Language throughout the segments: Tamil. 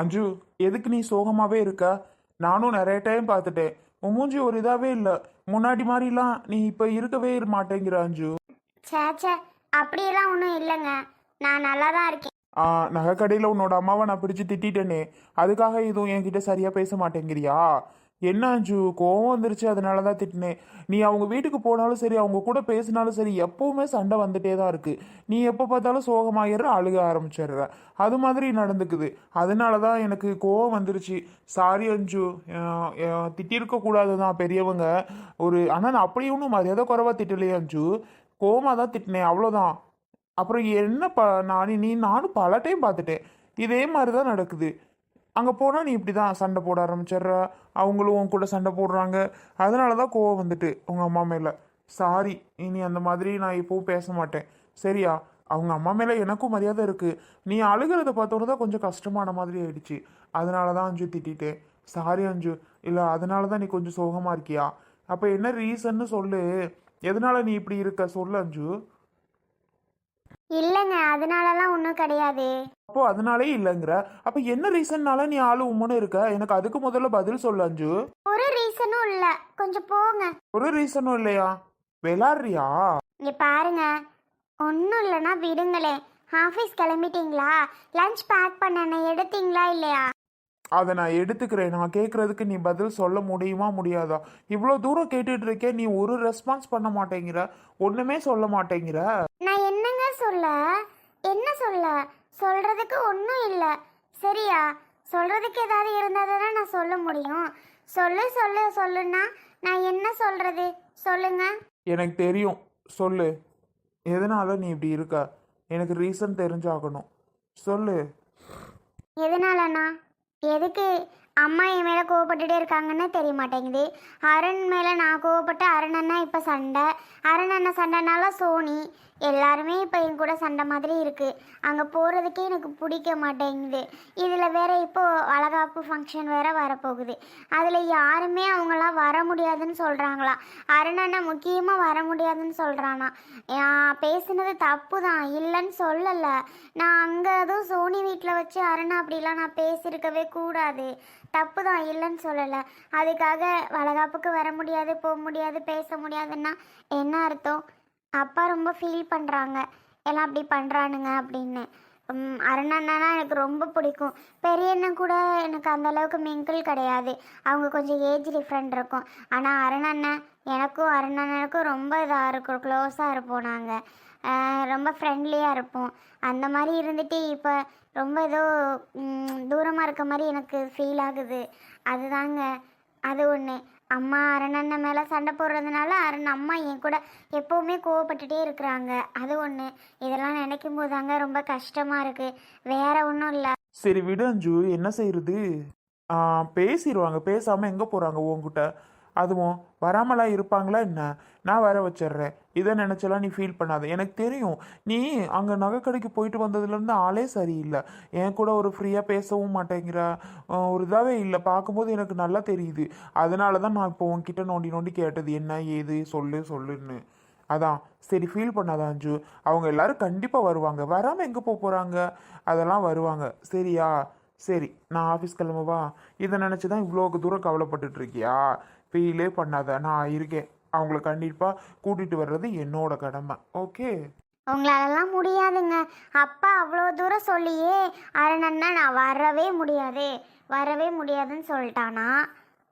அஞ்சு எதுக்கு நீ சோகமாவே இருக்க? நானும் நிறைய டைம் பார்த்துட்டேன். உன் மூஞ்சி ஒரு இதாவே இல்லை. முன்னாடி மாதிரிலாம் நீ இப்போ இருக்கவே மாட்டேங்கிற அஞ்சு. சே சே அப்படியெல்லாம் ஒன்றும் இல்லைங்க. நான் நல்லா தான் இருக்கேன். ஆ நகைக்கடையில் உன்னோட அம்மாவை நான் பிடிச்சு திட்டிட்டேனே. அதுக்காக எதுவும் என்கிட்ட சரியா பேச மாட்டேங்கிறியா? என்ன அஞ்சு கோவம் வந்துருச்சு. அதனால தான் திட்டினேன். நீ அவங்க வீட்டுக்கு போனாலும் சரி அவங்க கூட பேசினாலும் சரி எப்போவுமே சண்டை வந்துட்டே தான் இருக்கு. நீ எப்போ பார்த்தாலும் சோகமாயிடுற அழுக ஆரம்பிச்சிடுற. அது மாதிரி நடந்துக்குது. அதனால தான் எனக்கு கோவம் வந்துருச்சு. சாரி அஞ்சு. திட்டிருக்க கூடாது தான் பெரியவங்க. ஒரு ஆனால் நான் அப்படி ஒன்றும் மரியாதை குறைவா திட்டலையே அஞ்சு. கோவமாக தான் திட்டினேன். அவ்வளோதான் அப்புறம் என்ன ப நான் நீ நானும் பல டைம் பார்த்துட்டேன். இதே மாதிரி தான் நடக்குது. அங்கே போனால் நீ இப்படி தான் சண்டை போட ஆரம்பிச்சிடுற? அவங்களும் உன் கூட சண்டை போடுறாங்க. அதனால தான் கோவம் வந்துட்டு உங்கள் அம்மா மேலே. சாரி இனி அந்த மாதிரி நான் இப்போவும் பேச மாட்டேன். சரியா? அவங்க அம்மா மேலே எனக்கும் மரியாதை இருக்குது நீ அழுகிறத பார்த்தோன்னு தான் கொஞ்சம் கஷ்டமான மாதிரி ஆயிடுச்சு. அதனால தான் அஞ்சு திட்டிட்டேன். சாரி அஞ்சு. இல்லை அதனால தான் நீ கொஞ்சம் சோகமாக இருக்கியா? அப்போ என்ன ரீசன்னு சொல்லு. எதனால நீ இப்படி இருக்க? சொல்லு அஞ்சு. இல்லைங்க அதனாலலாம் ஒன்றும் கிடையாது. அப்போ அதனாலே இல்லைங்கிற. அப்ப என்ன ரீசன்னால நீ ஆளு உம்முன்னு இருக்க? எனக்கு அதுக்கு முதல்ல பதில் சொல்லு அஞ்சு. ஒரு ரீசனும் இல்லை. கொஞ்சம் போங்க. ஒரு ரீசனும் இல்லையா? விளாடுறியா? இங்கே பாருங்க. ஒன்றும் இல்லைன்னா விடுங்களேன். ஆஃபீஸ் கிளம்பிட்டீங்களா? லஞ்ச் பேக் பண்ண எடுத்தீங்களா இல்லையா? அதை நான் எடுத்துக்கிறேன். நான் கேட்கறதுக்கு நீ பதில் சொல்ல முடியுமா முடியாதா? இவ்வளோ தூரம் கேட்டுட்டு இருக்கே நீ ஒரு ரெஸ்பான்ஸ் பண்ண மாட்டேங்கிற. ஒண்ணுமே சொல்ல மாட்டேங்கிற. நான் என்னங்க சொல்ல? என்ன சொல்ல? சொல்றதுக்கு ஒன்றும் இல்லை. சரியா? சொல்றதுக்கு ஏதாவது இருந்தால் தானே நான் சொல்ல முடியும். சொல்லு சொல்லு சொல்லுன்னா நான் என்ன சொல்றது? சொல்லுங்க. எனக்கு தெரியும். சொல்லு. எதனால நீ இப்படி இருக்க? எனக்கு ரீசன் தெரிஞ்சாகணும். சொல்லு. எதனாலண்ணா எதுக்கு அம்மா என் மேலே கோவப்பட்டுட்டே இருக்காங்கன்னு தெரிய மாட்டேங்குது அரண் மேலே நான் கோவப்பட்டு அருண் அண்ணா இப்போ சண்டை. அரண் அண்ணன் சண்டைனால சோனி. எல்லாருமே இப்போ என் கூட சண்டை மாதிரி இருக்குது அங்கே போகிறதுக்கே எனக்கு பிடிக்க மாட்டேங்குது. இதில் வேற இப்போது வளகாப்பு ஃபங்க்ஷன் வேற வரப்போகுது. அதில் யாருமே அவங்களாம் வர முடியாதுன்னு சொல்கிறாங்களாம் அருணண்ணா முக்கியமாக வர முடியாதுன்னு சொல்கிறானா நான் பேசுனது தப்பு தான் இல்லைன்னு சொல்லலை. நான் அங்கே அதுவும் சோனி வீட்டில் வச்சு அருணா அப்படிலாம் நான் பேசியிருக்கவே கூடாது. தப்பு தான் இல்லைன்னு சொல்லலை. அதுக்காக வளகாப்புக்கு வர முடியாது போக முடியாது பேச முடியாதுன்னா என்ன அர்த்தம்? அப்பா ரொம்ப ஃபீல் பண்ணுறாங்க எல்லாம் அப்படி பண்ணுறானுங்க அப்படின்னு. உம், அருணண்ணனா எனக்கு ரொம்ப பிடிக்கும். பெரிய அண்ணன் கூட எனக்கு அந்த அளவுக்கு மிங்கிள் கிடையாது. அவங்க கொஞ்சம் ஏஜ் டிஃப்ரெண்ட் இருக்கும். ஆனால் அருணண்ணன் எனக்கும் அருணண்ணனுக்கும் ரொம்ப இதாக இருக்கும். க்ளோஸாக இருப்போம் நாங்கள் ரொம்ப ஃப்ரெண்ட்லியாக இருப்போம். அந்த மாதிரி இருந்துட்டு இப்போ ரொம்ப ஏதோ தூரமாக இருக்க மாதிரி எனக்கு ஃபீல் ஆகுது. அதுதாங்க. அது ஒன்று அம்மா அரணண்ணன் மேலே சண்டை போடுறதுனால அரண் அம்மா என் கூட எப்போவுமே கோவப்பட்டுட்டே இருக்கிறாங்க. அது ஒன்று இதெல்லாம் நினைக்கும் போதாங்க ரொம்ப கஷ்டமாக இருக்குது வேற ஒன்றும் இல்லை. சரி விடு அஞ்சு. என்ன செய்யறது ஆ, பேசிடுவாங்க பேசாம எங்க போறாங்க உன்கிட்ட? அதுவும் வராமலா இருப்பாங்களா என்ன? நான் வர வச்சிடுறேன். இதை நினச்சலாம் நீ ஃபீல் பண்ணாத. எனக்கு தெரியும் நீ அங்கே நகைக்கடைக்கு போயிட்டு வந்ததுலேருந்து ஆளே சரியில்லை. என் கூட ஒரு ஃப்ரீயாக பேசவும் மாட்டேங்கிற ஒரு இதாகவே இல்லை. பார்க்கும்போது எனக்கு நல்லா தெரியுது. அதனால தான் நான் இப்போ உன்கிட்ட நோண்டி நோண்டி கேட்டது. என்ன ஏது சொல்லு சொல்லுன்னு. அதான். சரி ஃபீல் பண்ணாத அஞ்சு. அவங்க எல்லாரும் கண்டிப்பாக வருவாங்க. வராமல் எங்கே போக போகிறாங்க அதெல்லாம் வருவாங்க. சரியா? சரி நான் ஆஃபீஸ் கிளம்பவா? இதை நினச்சி தான் இவ்வளோ தூரம் கவலைப்பட்டுட்டு இருக்கியா? ஃபீலே பண்ணாத. நான் இருக்கேன். அவங்கள கண்டிப்பாக கூட்டிகிட்டு வர்றது என்னோட கடமை. ஓகே உங்களாலலாம் முடியாதுங்க. அப்பா அவ்வளோ தூரம் சொல்லியே அரணன்னா நான் வரவே முடியாது. வரவே முடியாதுன்னு சொல்லிட்டானா?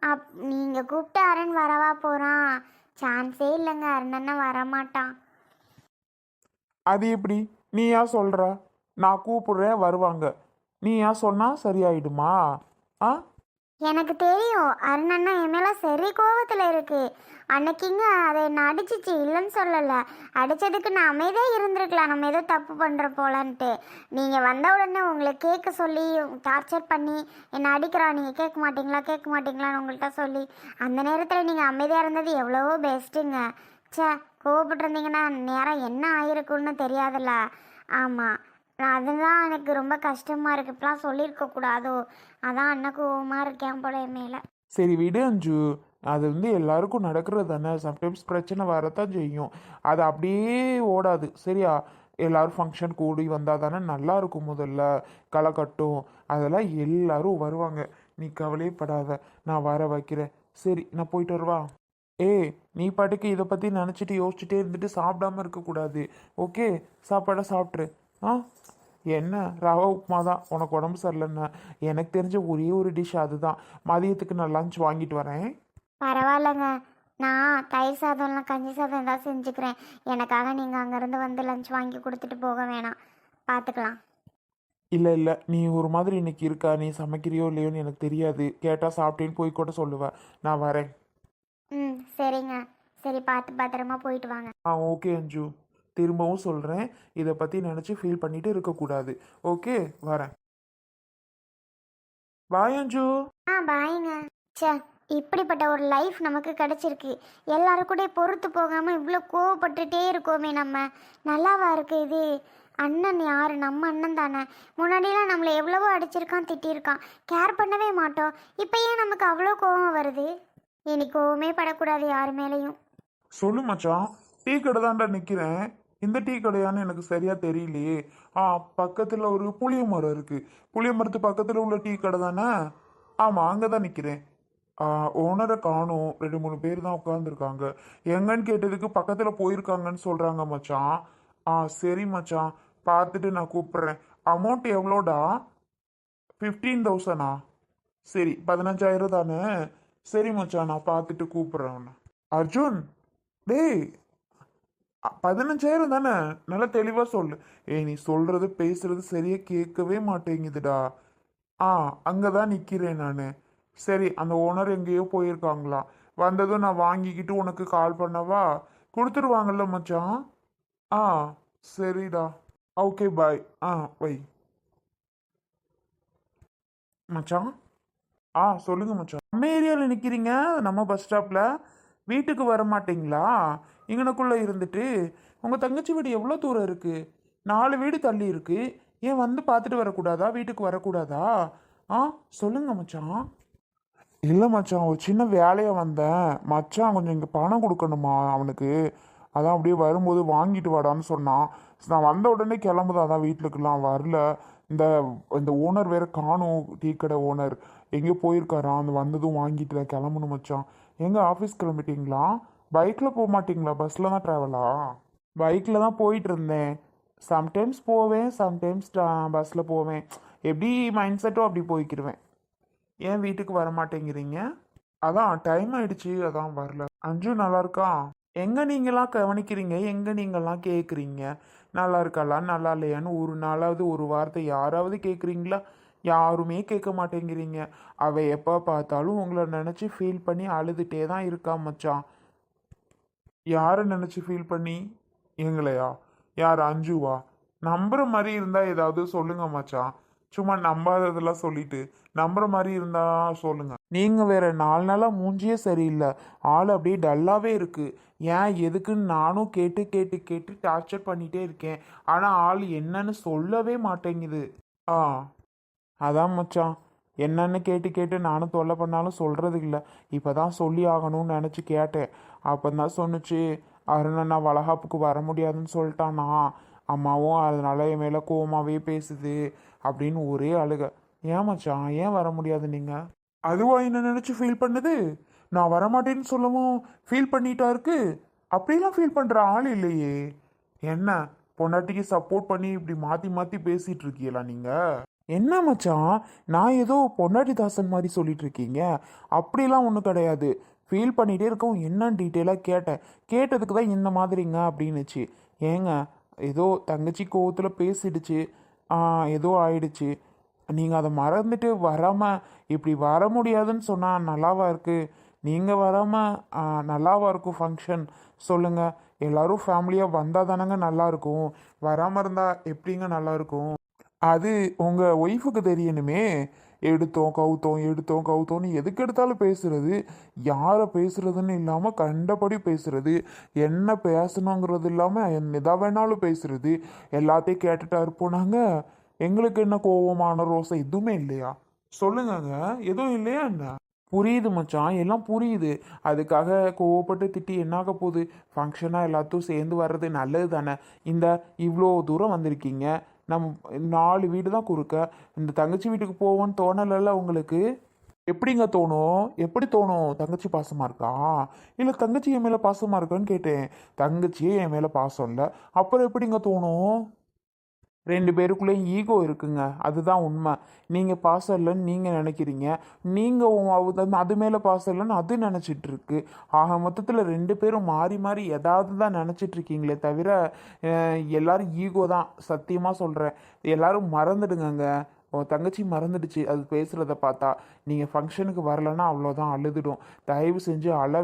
அப் நீங்கள் கூப்பிட்டு அரண் வரவா போகிறான் சான்ஸே இல்லைங்க. அரணன்னா வரமாட்டான். அது எப்படி? நீ ஏன் சொல்கிற நான் கூப்பிடுறேன் வருவாங்க. நீ ஏன் சொன்னால் சரியாயிடுமா? ஆ? எனக்கு தெரியும். அருணண்ணா என் மேலே சரி கோவத்தில் இருக்கு. அன்னைக்குங்க அதை என்ன அடிச்சிச்சு? இல்லைன்னு சொல்லலை. அடித்ததுக்கு நான் அமைதியாக இருந்திருக்கலாம். நம்ம ஏதோ தப்பு பண்ணுற போலன்ட்டு. நீங்கள் வந்த உடனே உங்களை கேட்க சொல்லி டார்ச்சர் பண்ணி என்னை அடிக்கிறா. நீங்கள் கேட்க மாட்டீங்களா? கேட்க மாட்டீங்களான்னு உங்கள்கிட்ட சொல்லி அந்த நேரத்தில் நீங்கள் அமைதியாக இருந்தது எவ்வளவோ பெஸ்ட்டுங்க ச்சே கோவப்பட்டிருந்தீங்கன்னா நேரம் என்ன ஆயிருக்குன்னு தெரியாதுல்ல. ஆமாம் அதுதான் எனக்கு ரொம்ப கஷ்டமாக இருக்குது இப்பெல்லாம் சொல்லியிருக்க கூடாதோ? அதான் அண்ணன் கோவமாக இருக்கேன் போல என் மேலே. சரி விடு அஞ்சு. அது வந்து எல்லாருக்கும் நடக்கிறது தானே. சம்டைம்ஸ் பிரச்சனை வரத்தான் செய்யும். அது அப்படியே ஓடாது. சரியா? எல்லாரும் ஃபங்க்ஷன் கூடி வந்தால் தானே நல்லா இருக்கும் முதல்ல. களை கட்டும். அதெல்லாம் எல்லாரும் வருவாங்க. நீ கவலையப்படாத நான் வர வைக்கிறேன். சரி நான் போயிட்டு வருவா? ஏய் நீ பாட்டுக்கு இதை பற்றி நினச்சிட்டு யோசிச்சுட்டே இருந்துட்டு சாப்பிடாம இருக்கக்கூடாது ஓகே? சாப்பாடை சாப்பிட்ரு ஆ என்ன? ரவா உப்புமா தான் உனக்கு உடம்பு சரியில்லைன்னா எனக்கு தெரிஞ்ச ஒரே ஒரு டிஷ் அதுதான். மதியத்துக்கு நான் லஞ்ச் வாங்கிட்டு வரேன். பரவாயில்லைங்க. நான் தயிர் சாதம்லாம் கஞ்சி சாதம் ஏதாவது செஞ்சுக்கிறேன். எனக்காக நீங்கள் அங்கேருந்து வந்து லஞ்ச் வாங்கி கொடுத்துட்டு போக வேணாம். பார்த்துக்கலாம் இல்லை இல்லை. நீ ஒரு மாதிரி இன்னைக்கு இருக்கா? நீ சமைக்கிறியோ இல்லையோன்னு எனக்கு தெரியாது. கேட்டால் சாப்பிட்டேன்னு போய் கூட சொல்லுவேன் நான் வரேன். ம் சரிங்க. சரி பார்த்து பத்திரமா போயிட்டு வாங்க. ஆ ஓகே அஞ்சு. திரும்பவும் சொல்கிறேன் இதை பற்றி நினச்சி ஃபீல் பண்ணிட்டு இருக்கக்கூடாது. ஓகே வரேன். பாய் அஞ்சு. ஆ பாய்ங்க ச்சே இப்படிப்பட்ட ஒரு லைஃப் நமக்கு கிடைச்சிருக்கு. எல்லாரும் கூட பொறுத்து போகாமல் இவ்வளோ கோவப்பட்டுட்டே இருக்கோமே நம்ம. நல்லாவா இருக்கு இது? அண்ணன் யார்? நம்ம அண்ணன் தானே. முன்னாடிலாம் நம்மளை எவ்வளவோ அடிச்சிருக்கான் திட்டியிருக்கான் கேர் பண்ணவே மாட்டோம். இப்போ ஏன் நமக்கு அவ்வளோ கோவம் வருது? இனி கோவமே படக்கூடாது யார் மேலேயும். சொல்லு மச்சான். டீ கடை தான்டா நிற்கிறேன் இந்த டீ கடையான்னு எனக்கு சரியா தெரியலையே. ஆ பக்கத்தில் ஒரு புளிய மரம் இருக்கு. புளிய மரத்து பக்கத்தில் உள்ள டீ கடை தானே? ஆமாம் அங்கே தான் நிற்கிறேன் ஓனரை காணும். ரெண்டு மூணு பேர் தான் உட்காந்துருக்காங்க எங்கன்னு கேட்டதுக்கு பக்கத்தில் போயிருக்காங்கன்னு சொல்கிறாங்க மச்சான். ஆ சரி மச்சான். பார்த்துட்டு நான் கூப்பிட்றேன். அமௌண்ட் எவ்வளோடா? ஃபிஃப்டீன் தௌசண்டா சரி பதினஞ்சாயிரம் தானே? சரி மச்சான் நான் பார்த்துட்டு கூப்பிட்றேன் அர்ஜுன் டேய் பதினஞ்சாயிரம் தானே? நல்லா தெளிவாக சொல்லு. ஏய் நீ சொல்கிறது பேசுறது சரியாக கேட்கவே மாட்டேங்குதுடா. ஆ அங்கே தான் நிற்கிறேன் நான். சரி அந்த ஓனர் எங்கேயோ போயிருக்காங்களா? வந்ததும் நான் வாங்கிக்கிட்டு உனக்கு கால் பண்ணவா? கொடுத்துருவாங்கல்ல மச்சான்? ஆ சரிடா. Okay bye. ஆ வை. மச்சான்? ஆ சொல்லுங்க மச்சான். நம்ம ஏரியாவில் நிற்கிறீங்க நம்ம பஸ் ஸ்டாப்பில் வீட்டுக்கு வர மாட்டீங்களா? இங்கனக்குள்ளே இருந்துட்டு உங்கள் தங்கச்சி வீடு எவ்வளோ தூரம் இருக்குது நாலு வீடு தள்ளி இருக்கு. ஏன் வந்து பார்த்துட்டு வரக்கூடாதா? வீட்டுக்கு வரக்கூடாதா? ஆ சொல்லுங்க மச்சான். இல்லை மச்சான் ஒரு சின்ன வேலையாக வந்தேன். மச்சான் கொஞ்சம் இங்கே பணம் கொடுக்கணுமா அவனுக்கு? அதான் அப்படியே வரும்போது வாங்கிட்டு வாடான்னு சொன்னான். நான் வந்த உடனே கிளம்புதான் அதான் வீட்டுக்குலாம் வரல. இந்த இந்த ஓனர் வேற காணும் டீ கடை ஓனர். எங்கேயோ போயிருக்காராம். அந்த வந்ததும் வாங்கிட்டு தான் கிளம்பணும் மச்சான். எங்கே ஆஃபீஸ் கிளம்பிட்டீங்களா? பைக்கில் போக மாட்டிங்களா? பஸ்ஸில் தான் ட்ராவலா பைக்கில் தான் போயிட்டு இருந்தேன். சம்டைம்ஸ் போவேன் சம்டைம்ஸ் பஸ்ஸில் போவேன். எப்படி மைண்ட் செட்டும் அப்படி போய்க்கிருவேன். ஏன் வீட்டுக்கு வர மாட்டேங்கிறீங்க? அதான் டைம் ஆயிடுச்சு அதான் வரல. அஞ்சு நல்லா இருக்கா? எங்கே நீங்களாம் கவனிக்கிறீங்க? எங்கே நீங்களாம் கேட்குறீங்க நல்லா இருக்காளா? நல்லா இல்லையான்னு ஒரு நாளாவது ஒரு வார்த்தை யாராவது கேட்குறீங்களா யாருமே கேட்க மாட்டேங்கிறீங்க. அவ எப்போ பார்த்தாலும் உங்களை நினச்சி ஃபீல் பண்ணி அழுதுகிட்டே தான் இருக்கா மச்சான். யாரை நினச்சி ஃபீல் பண்ணி? எங்களையா? யார் அஞ்சுவா? நம்புற மாதிரி இருந்தால் ஏதாவது சொல்லுங்க மச்சான் சும்மா நம்பாததெல்லாம் சொல்லிட்டு நம்புற மாதிரி இருந்தா சொல்லுங்க. நீங்க வேற நாலு நாளா மூஞ்சியே சரியில்லை. ஆள் அப்படியே டல்லாவே இருக்கு. ஏன் எதுக்குன்னு நானும் கேட்டு கேட்டு கேட்டு டார்ச்சர் பண்ணிட்டே இருக்கேன். ஆனா ஆள் என்னன்னு சொல்லவே மாட்டேங்குது. ஆ அதான் மச்சான். என்னன்னு கேட்டு கேட்டு நானும் தொல்லை பண்ணாலும் சொல்கிறது இல்லை இப்போ தான் சொல்லி ஆகணும்னு நினச்சி கேட்டேன். அப்போ தான் சொன்னுச்சு நான் வளகாப்புக்கு வர முடியாதுன்னு சொல்லிட்டானா. அம்மாவும் அதனால என் மேலே கோவமாகவே பேசுது அப்படின்னு ஒரே அழுக. ஏன் மச்சான் ஏன் வர முடியாது நீங்கள் அதுவா என்ன நினச்சி ஃபீல் பண்ணுது? நான் வரமாட்டேன்னு சொல்லவும் ஃபீல் பண்ணிட்டா இருக்கு? அப்படிலாம் ஃபீல் பண்ணுற ஆள் இல்லையே. என்ன பொண்டாட்டிக்கு சப்போர்ட் பண்ணி இப்படி மாற்றி மாற்றி பேசிகிட்டு இருக்கீங்களா நீங்கள் என்ன மச்சான் நான் ஏதோ பொண்டாட்டி தாசன் மாதிரி சொல்லிட்டு இருக்கீங்க. அப்படிலாம் ஒன்றும் கிடையாது. ஃபீல் பண்ணிகிட்டே இருக்கவும் என்னன்னு டீட்டெயிலாக கேட்டேன். கேட்டதுக்கு தான் இந்த மாதிரிங்க அப்படின்னுச்சு. ஏங்க ஏதோ தங்கச்சி கோவத்தில் பேசிடுச்சு. ஏதோ ஆயிடுச்சு. நீங்கள் அதை மறந்துட்டு வராமல் இப்படி வர முடியாதுன்னு சொன்னால் நல்லாவா இருக்குது நீங்கள் வராமல் நல்லாவா இருக்கும் ஃபங்க்ஷன் சொல்லுங்கள் எல்லோரும் ஃபேமிலியாக வந்தால் தானங்க நல்லாயிருக்கும் வராமல் இருந்தால் எப்படிங்க நல்லாயிருக்கும் அது உங்கள் ஒய்ஃபுக்கு தெரியணுமே. எடுத்தோம் கவுத்தோம் எடுத்தோம் கவுத்தோன்னு எதுக்கு எடுத்தாலும் பேசுறது. யாரை பேசுறதுன்னு இல்லாமல் கண்டபடி பேசுறது. என்ன பேசணுங்கிறது இல்லாமல் எதாக வேணாலும் பேசுறது. எல்லாத்தையும் கேட்டுட்டா இருப்போம் நாங்கள் எங்களுக்கு என்ன கோவமான ரோசை? எதுவுமே இல்லையா? சொல்லுங்கங்க. எதுவும் இல்லையா என்ன? புரியுது மச்சான். எல்லாம் புரியுது. அதுக்காக கோவப்பட்டு திட்டி என்னாக போகுது? ஃபங்க்ஷனாக எல்லாத்தையும் சேர்ந்து வர்றது நல்லது தானே இந்த இவ்வளோ தூரம் வந்திருக்கீங்க. நம் நாலு வீடு தான் குறுக்க. இந்த தங்கச்சி வீட்டுக்கு போவோன்னு தோணலைல்ல உங்களுக்கு? எப்படிங்க தோணும்? எப்படி தோணும்? தங்கச்சி பாசமாக இருக்கா? இல்லை தங்கச்சி என் மேலே பாசமாக இருக்கான்னு கேட்டேன். தங்கச்சியே என் மேலே பாசம் இல்லை. அப்புறம் எப்படிங்க தோணும்? ரெண்டு பேருக்குள்ளேயும் ஈகோ இருக்குங்க. அதுதான் உண்மை. நீங்கள் பாசம் இல்லைன்னு நீங்கள் நினைக்கிறீங்க. நீங்கள் அது மேலே பாசம் இல்லைன்னு அது நினச்சிட்ருக்கு ஆக மொத்தத்தில் ரெண்டு பேரும் மாறி மாறி ஏதாவது தான் நினச்சிட்டு இருக்கீங்களே தவிர எல்லோரும் ஈகோ தான். சத்தியமாக சொல்கிறேன் எல்லோரும் மறந்துடுங்கங்க. உன் தங்கச்சி மறந்துடுச்சு. அது பேசுகிறத பார்த்தா நீங்கள் ஃபங்க்ஷனுக்கு வரலன்னா அவ்வளோதான் அழுதுடும். தயவு செஞ்சு அழ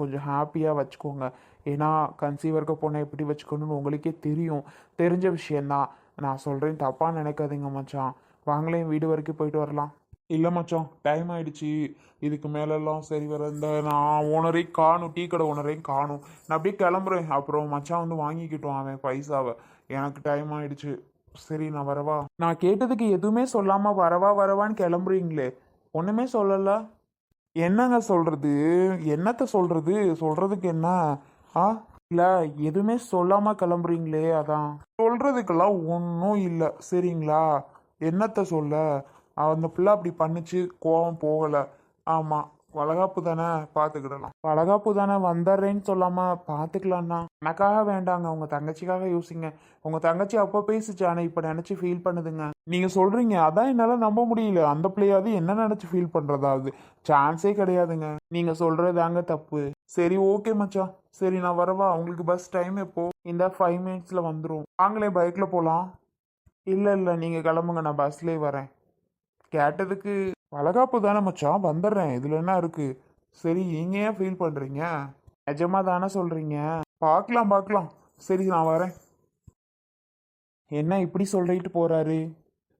கொஞ்சம் ஹாப்பியாக வச்சுக்கோங்க. ஏன்னா கன்சீவருக்கு போனால் பொண்ணை எப்படி வச்சுக்கணும்னு உங்களுக்கே தெரியும். தெரிஞ்ச விஷயந்தான் நான் சொல்கிறேன் தப்பாக நினைக்காதீங்க மச்சான். வாங்களேன் வீடு வரைக்கும் போயிட்டு வரலாம். இல்லை மச்சான் டைம் ஆயிடுச்சு. இதுக்கு மேலெல்லாம் சரி வர இந்த நான் ஓனரையும் காணும் டீ கடை ஓனரையும் காணும். நான் அப்படியே கிளம்புறேன். அப்புறம் மச்சான் வந்து வாங்கிக்கிட்டோம் அவன் பைசாவை. எனக்கு டைம் ஆயிடுச்சு. சரி நான் வரவா? நான் கேட்டதுக்கு எதுவுமே சொல்லாமல் வரவா வரவான்னு கிளம்புறீங்களே. ஒன்றுமே சொல்லல. என்னங்க சொல்கிறது என்னத்த சொல்கிறது சொல்கிறதுக்கு என்ன? ஆ? இல்லை எதுவுமே சொல்லாமல் கிளம்புறீங்களே அதான். சொல்கிறதுக்கெல்லாம் ஒன்றும் இல்லை சரிங்களா? என்னத்த சொல்ல? அந்த பிள்ளை அப்படி பண்ணுச்சு கோவம் போகலை. ஆமாம் வளகாப்பு தானே பார்த்துக்கிடலாம் வளகாப்பு தானே வந்துடுறேன்னு சொல்லாமல் பார்த்துக்கலாம்ண்ணா எனக்காக வேண்டாங்க உங்கள் தங்கச்சிக்காக யோசிங்க. உங்கள் தங்கச்சி அப்போ பேசிச்சு ஆனால் இப்போ நினச்சி ஃபீல் பண்ணுதுங்க. நீங்கள் சொல்கிறீங்க அதான் என்னால் நம்ப முடியல. அந்த பிள்ளையாவது என்ன நினச்சி ஃபீல் பண்ணுறதாவது சான்ஸே கிடையாதுங்க. நீங்கள் சொல்கிறதாங்க தப்பு. சரி ஓகே மச்சான் சரி நான் வரவா? உங்களுக்கு பஸ் டைம் எப்போ? இந்த ஃபைவ் மினிட்ஸில் வந்துடும் நாங்களே பைக்கில் போகலாம் இல்லை இல்லை நீங்கள் கிளம்புங்க. நான் பஸ்லேயே வரேன். கேட்டதுக்கு வளகாப்பு தானே மச்சான்? வந்துடுறேன். இதில் என்ன இருக்குது சரி நீங்கள் ஏன் ஃபீல் பண்ணுறீங்க நிஜமாக தானே சொல்கிறீங்க பார்க்கலாம் பார்க்கலாம். சரி நான் வரேன். என்ன இப்படி சொல்லிட்டு போகிறாரு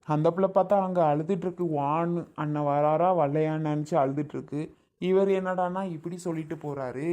அந்த பிள்ளை பார்த்தா அங்கே அழுதுட்டுருக்கு வான் அண்ணன் வராரா வரலையான்னு நினச்சி அழுதுட்டுருக்கு இவர் என்னடானா இப்படி சொல்லிட்டு போகிறாரு